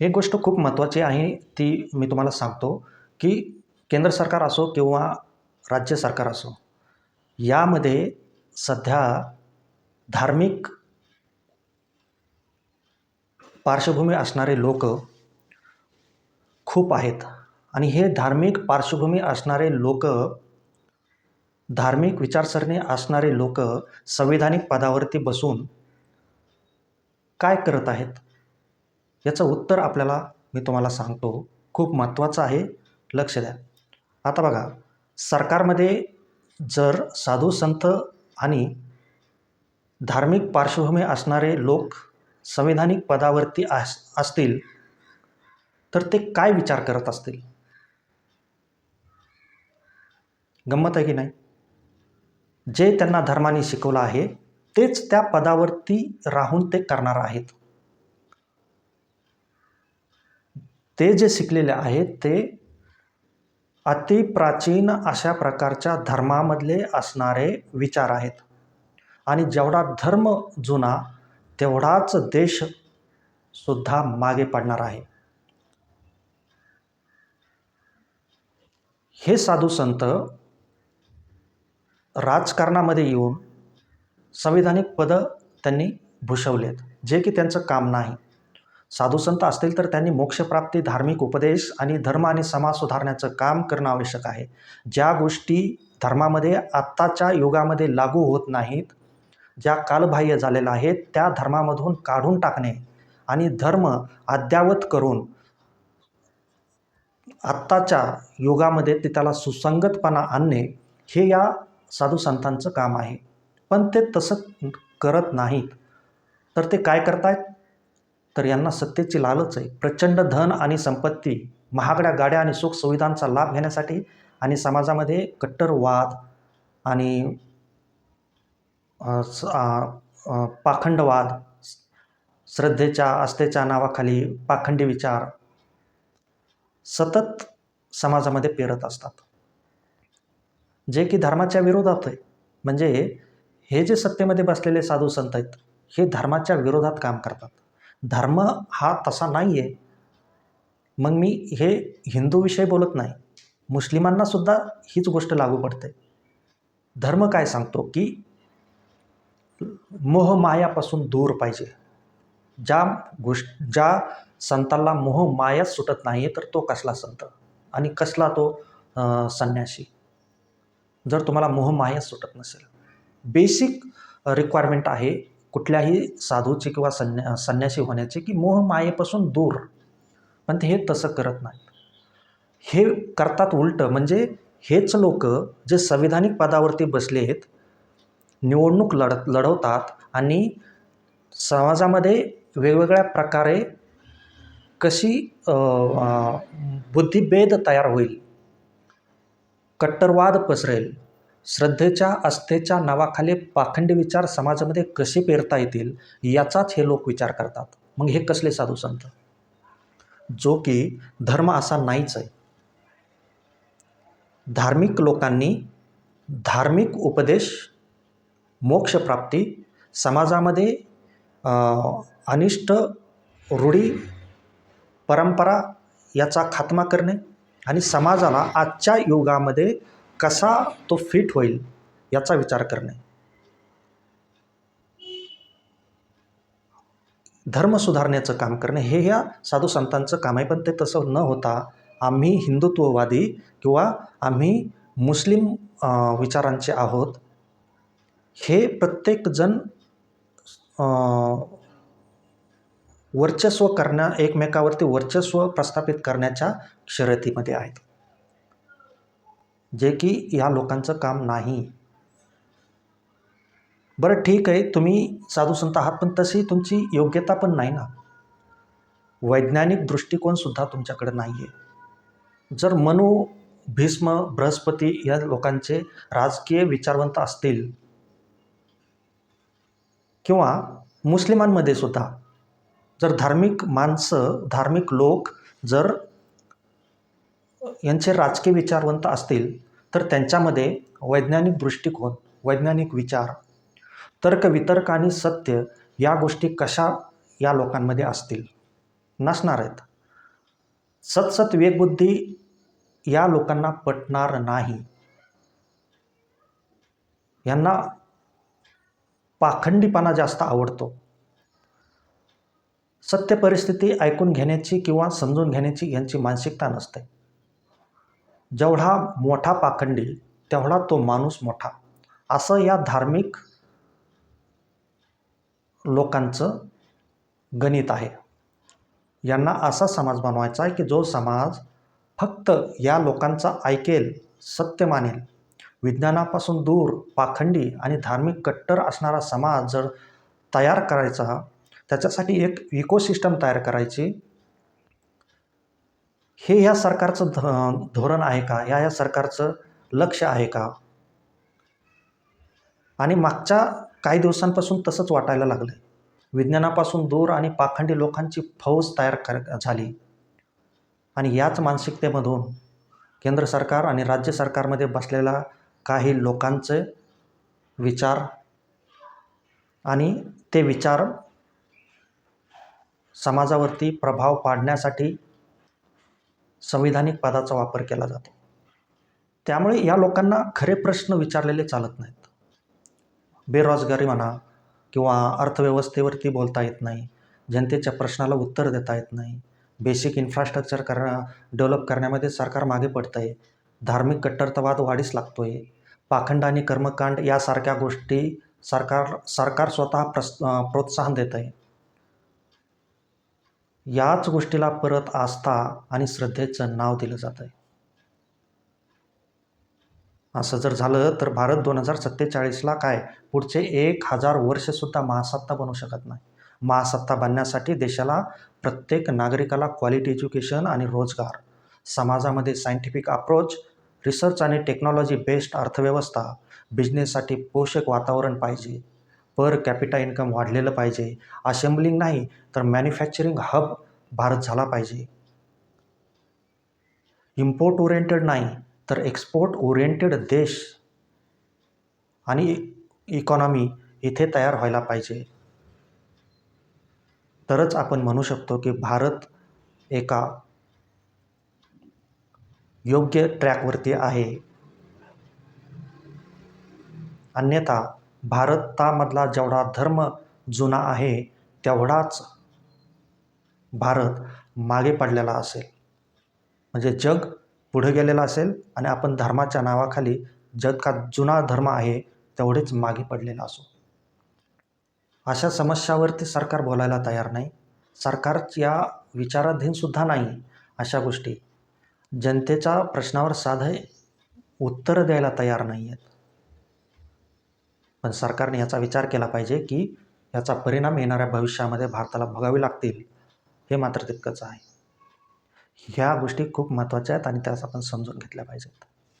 एक गोष्ट खूप महत्त्वाची आहे ती मी तुम्हाला सांगतो की केंद्र सरकार असो किंवा राज्य सरकार असो यामध्ये सध्या धार्मिक पार्श्वभूमी असणारे लोक खूप आहेत आणि हे धार्मिक पार्श्वभूमी असणारे लोक धार्मिक विचारसरणी असणारे लोक संविधानिक पदावरती बसून काय करत आहेत? याचं उत्तर आपल्याला मी तुम्हाला सांगतो. खूप महत्त्वाचं आहे. लक्ष द्या. आता बघा सरकारमध्ये जर साधू संत आणि धार्मिक पार्श्वभूमी असणारे लोक संविधानिक पदावरती अस असतील तर ते काय विचार करत असतील? गंमत आहे की नाही? जे त्यांना धर्माने शिकवलं आहे तेच त्या पदावरती राहून ते करणार आहेत. ते जे शिकलेले आहेत ते अतिप्राचीन अशा प्रकारच्या धर्मामधले असणारे विचार आहेत. आणि जेवढा धर्म जुना तेवढाच देश सुद्धा मागे पडणार आहे. हे साधू संत राजकारणामध्ये येऊन संविधानिक पदं त्यांनी भूषवलेत जे की त्यांचं काम नाही. साधूसंत असतील तर त्यांनी मोक्षप्राप्ती धार्मिक उपदेश आणि धर्म आणि समाज सुधारण्याचं काम करणं आवश्यक आहे. ज्या गोष्टी धर्मामध्ये आत्ताच्या युगामध्ये लागू होत नाहीत ज्या कालबाह्य झालेल्या आहेत त्या धर्मामधून काढून टाकणे आणि धर्म अद्यावत करून आत्ताच्या युगामध्ये ते त्याला सुसंगतपणा आणणे हे या साधू संतांचं काम आहे. पण ते तसं करत नाहीत. तर ते काय करतायत? तर यांना सत्तेची लालच आहे. प्रचंड धन आणि संपत्ती महागड्या गाड्या आणि सुखसुविधांचा लाभ घेण्यासाठी आणि समाजामध्ये कट्टरवाद आणि स- पाखंडवाद श्रद्धेच्या आस्थेच्या नावाखाली पाखंडी विचार सतत समाजामध्ये पेरत असतात. जे की धर्माच्या विरोधात आहे. म्हणजे हे जे सत्तेमध्ये बसलेले साधू संत आहेत हे धर्माच्या विरोधात काम करतात. धर्म हा तसा नाही आहे मग मी हे हिंदूविषयी बोलत नाही. मुस्लिमांनासुद्धा हीच गोष्ट लागू पडते. धर्म काय सांगतो की मोहमायापासून दूर पाहिजे. ज्या गोष्ट ज्या संतांना मोहमायाच सुटत नाही तर तो कसला संत? आणि कसला तो संन्यासी? जर तुम्हाला मोहमायाच सुटत नसेल. बेसिक रिक्वायरमेंट आहे कुठल्याही साधूची किंवा संन्या संन्यासी होण्याची की मोहमायेपासून दूर. पण ते हे तसं करत नाहीत. हे करतात उलटं म्हणजे हेच लोक जे संविधानिक पदावरती बसले आहेत निवडणूक लढत लढवतात आणि समाजामध्ये वेगवेगळ्या प्रकारे कशी बुद्धिभेद तयार होईल कट्टरवाद पसरेल श्रद्धेच्या आस्थेच्या नावाखाली पाखंड विचार समाजामध्ये कसे पेरता येतील याचाच हे लोक विचार करतात. मग हे कसले साधू संत? जो की धर्म असा नाहीच आहे. धार्मिक लोकांनी धार्मिक उपदेश मोक्षप्राप्ती समाजामध्ये अनिष्ट रूढी परंपरा याचा खात्मा करणे आणि समाजाला आजच्या युगामध्ये कसा तो फिट होईल याचा विचार करणे. धर्म सुधारण्याचं काम करणे हे ह्या साधू संतांचं काम आहे पण ते तसं न होता आम्ही हिंदुत्ववादी किंवा आम्ही मुस्लिम विचारांचे आहोत. हे प्रत्येकजण वर्चस्व करण्या एकमेकावरती वर्चस्व प्रस्थापित करण्याच्या शर्यतीमध्ये आहेत. जे की या लोकांचं काम नाही. बरं ठीक आहे तुम्ही साधू संत आहात पण तशी तुमची योग्यता पण नाही ना. वैज्ञानिक दृष्टिकोनसुद्धा तुमच्याकडे नाही आहे जर मनु भीष्म बृहस्पती या लोकांचे राजकीय विचारवंत असतील किंवा मुस्लिमांमध्ये सुद्धा जर धार्मिक माणसं धार्मिक लोक जर यांचे राजकीय विचारवंत असतील तर त्यांच्यामध्ये वैज्ञानिक दृष्टिकोन वैज्ञानिक विचार तर्क वितर्क आणि सत्य या गोष्टी कशा या लोकांमध्ये असतील? नसणार आहेत. सतसत वेगबुद्धी या लोकांना पटणार नाही. यांना पाखंडीपणा जास्त आवडतो. सत्य परिस्थिती ऐकून घेण्याची किंवा समजून घेण्याची यांची मानसिकता नसते. जेवढा मोठा पाखंडी तेवढा तो माणूस मोठा. असं या धार्मिक लोकांचं गणित आहे. यांना असा समाज बनवायचा आहे की जो समाज फक्त या लोकांचा ऐकेल सत्य मानेल. विज्ञानापासून दूर पाखंडी आणि धार्मिक कट्टर असणारा समाज जर तयार करायचा त्याच्यासाठी एक इकोसिस्टम तयार करायची हे ह्या सरकारचं ध धोरण आहे का? या या सरकारचं लक्ष आहे का? आणि मागच्या काही दिवसांपासून तसंच वाटायला लागलं आहे विज्ञानापासून दूर आणि पाखंडी लोकांची फौज तयार कर झाली. आणि याच मानसिकतेमधून केंद्र सरकार आणि राज्य सरकारमध्ये बसलेला काही लोकांचे विचार आणि ते विचार समाजावरती प्रभाव पाडण्यासाठी संविधानिक पदाचा वापर केला जातो. त्यामुळे या लोकांना खरे प्रश्न विचारलेले चालत नाहीत. बेरोजगारी म्हणा किंवा अर्थव्यवस्थेवरती बोलता येत नाही जनतेच्या प्रश्नाला उत्तर देता येत नाही बेसिक इन्फ्रास्ट्रक्चर कर डेव्हलप करण्यामध्ये सरकार मागे पडतं आहे धार्मिक कट्टरतावाद वाढीस लागतो आहे पाखंड आणि कर्मकांड यासारख्या गोष्टी सरकार सरकार स्वतः प्रस प्रोत्साहन देत आहे याच गोष्टीला परत आस्था आणि श्रद्धेचं नाव दिलं जात आहे. असं जर झालं तर भारत दोन हजार सत्तेचाळीसला काय पुढचे एक हजार वर्षसुद्धा महासत्ता बनू शकत नाही. महासत्ता बनण्यासाठी देशाला प्रत्येक नागरिकाला क्वालिटी एज्युकेशन आणि रोजगार समाजामध्ये सायंटिफिक अप्रोच रिसर्च आणि टेक्नॉलॉजी बेस्ड अर्थव्यवस्था बिझनेससाठी पोषक वातावरण पाहिजे पर कॅपिटा इन्कम वाढलेलं पाहिजे. असेंब्लिंग नाही तर मॅन्युफॅक्चरिंग हब भारत झाला पाहिजे. इम्पोर्ट ओरिएंटेड नाही तर एक्सपोर्ट ओरिएंटेड देश आणि इकॉनॉमी इथे तयार व्हायला पाहिजे. तरच आपण म्हणू शकतो की भारत एका योग्य ट्रॅकवरती आहे. अन्यथा भारतामधला जेवढा धर्म जुना आहे तेवढाच भारत मागे पडलेला असेल. म्हणजे जग पुढे गेलेलं असेल आणि आपण धर्माच्या नावाखाली जग का जुना धर्म आहे तेवढेच मागे पडलेला असो. अशा समस्यावरती सरकार बोलायला तयार नाही. सरकारच्या विचाराधीनसुद्धा नाही अशा गोष्टी. जनतेच्या प्रश्नावर साधे उत्तरं द्यायला तयार नाही आहेत पण सरकारने याचा विचार केला पाहिजे की याचा परिणाम येणाऱ्या भविष्यामध्ये भारताला भोगावे लागतील हे मात्र तितकंच आहे. ह्या गोष्टी खूप महत्त्वाच्या आहेत आणि त्यास आपण समजून घेतल्या पाहिजेत.